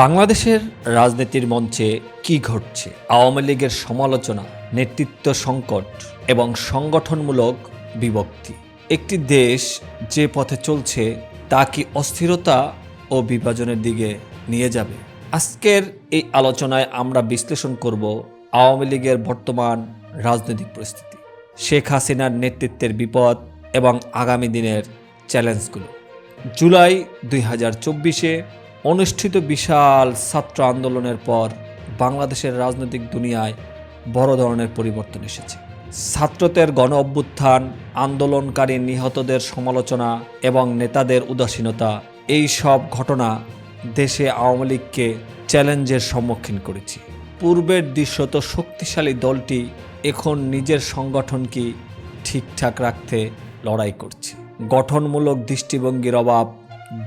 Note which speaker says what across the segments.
Speaker 1: বাংলাদেশের রাজনীতির মঞ্চে কি ঘটছে? আওয়ামী লীগের সমালোচনা, নেতৃত্ব সংকট এবং সংগঠনমূলক বিভক্তি। একটি দেশ যে পথে চলছে, তা কি অস্থিরতা ও বিভাজনের দিকে নিয়ে যাবে? আজকের এই আলোচনায় আমরা বিশ্লেষণ করব আওয়ামী লীগের বর্তমান রাজনৈতিক পরিস্থিতি, শেখ হাসিনার নেতৃত্বের বিপদ এবং আগামী দিনের চ্যালেঞ্জগুলো। জুলাই দুই হাজার চব্বিশে অনুষ্ঠিত বিশাল ছাত্র আন্দোলনের পর বাংলাদেশের রাজনৈতিক দুনিয়ায় বড় ধরনের পরিবর্তন এসেছে। ছাত্রদের গণ অভ্যুত্থান, আন্দোলনকারী নিহতদের সমালোচনা এবং নেতাদের উদাসীনতা, এই সব ঘটনা দেশে আওয়ামী লীগকে চ্যালেঞ্জের সম্মুখীন করেছে। পূর্বের দৃশ্যত শক্তিশালী দলটি এখন নিজের সংগঠনকে ঠিকঠাক রাখতে লড়াই করছে। গঠনমূলক দৃষ্টিভঙ্গির অভাব,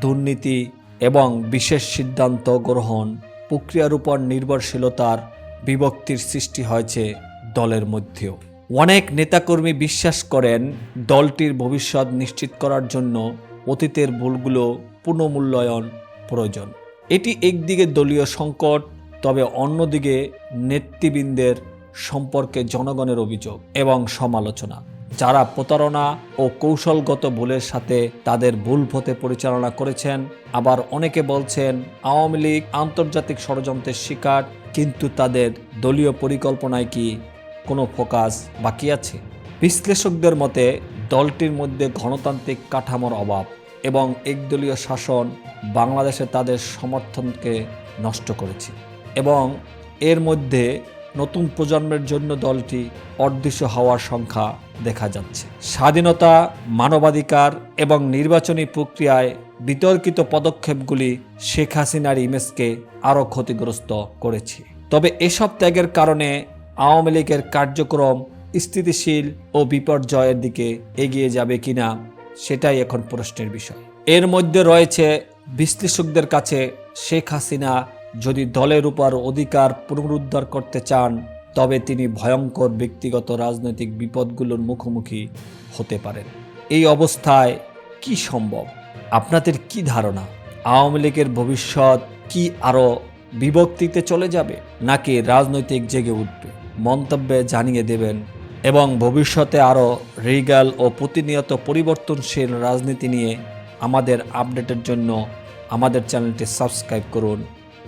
Speaker 1: দুর্নীতি এবং বিশেষ সিদ্ধান্ত গ্রহণ, প্রক্রিয়ার উপর নির্ভরশীলতার বিভক্তির সৃষ্টি হয়েছে দলের মধ্যেও। অনেক নেতাকর্মী বিশ্বাস করেন, দলটির ভবিষ্যৎ নিশ্চিত করার জন্য অতীতের ভুলগুলো পুনঃমূল্যায়ন প্রয়োজন। এটি একদিকে দলীয় সংকট, তবে অন্যদিকে নেতৃবৃন্দের সম্পর্কে জনগণের অভিযোগ এবং সমালোচনা। যারা প্রতারণা ও কৌশলগত ভুলের সাথে তাদের ভুল পথে পরিচালনা করেছেন, আবার অনেকে বলছেন আওয়ামী লীগ আন্তর্জাতিক ষড়যন্ত্রের শিকার, কিন্তু তাদের দলীয় পরিকল্পনায় কি কোনো ফোকাস বাকি আছে? বিশ্লেষকদের মতে, দলটির মধ্যে গণতান্ত্রিক কাঠামোর অভাব এবং একদলীয় শাসন বাংলাদেশে তাদের সমর্থনকে নষ্ট করেছে এবং এর মধ্যে নতুন প্রজন্মের জন্য দলটি অদৃশ্য হওয়ার সংখ্যা দেখা যাচ্ছে। স্বাধীনতা, মানবাধিকার এবং নির্বাচনী প্রক্রিয়ায় বিতর্কিত পদক্ষেপগুলি শেখ হাসিনার ইমেজকে আরও ক্ষতিগ্রস্ত করেছে। তবে এসব ত্যাগের কারণে আওয়ামী লীগের কার্যক্রম স্থিতিশীল ও বিপর্যয়ের দিকে এগিয়ে যাবে কিনা সেটাই এখন প্রশ্নের বিষয়। এর মধ্যে রয়েছে বিশ্লেষকদের কাছে শেখ হাসিনা যদি দলের উপর অধিকার পুনরুদ্ধার করতে চান, তবে তিনি ভয়ঙ্কর ব্যক্তিগত রাজনৈতিক বিপদগুলোর মুখোমুখি হতে পারেন। এই অবস্থায় কি সম্ভব? আপনাদের কি ধারণা? আওয়ামী লীগের ভবিষ্যৎ কি আরও বিভক্তিতে চলে যাবে, নাকি রাজনৈতিক জেগে উঠবে? মন্তব্যে জানিয়ে দেবেন, এবং ভবিষ্যতে আরও রিগাল ও প্রতিনিয়ত পরিবর্তনশীল রাজনীতি নিয়ে আমাদের আপডেটের জন্য আমাদের চ্যানেলটি সাবস্ক্রাইব করুন।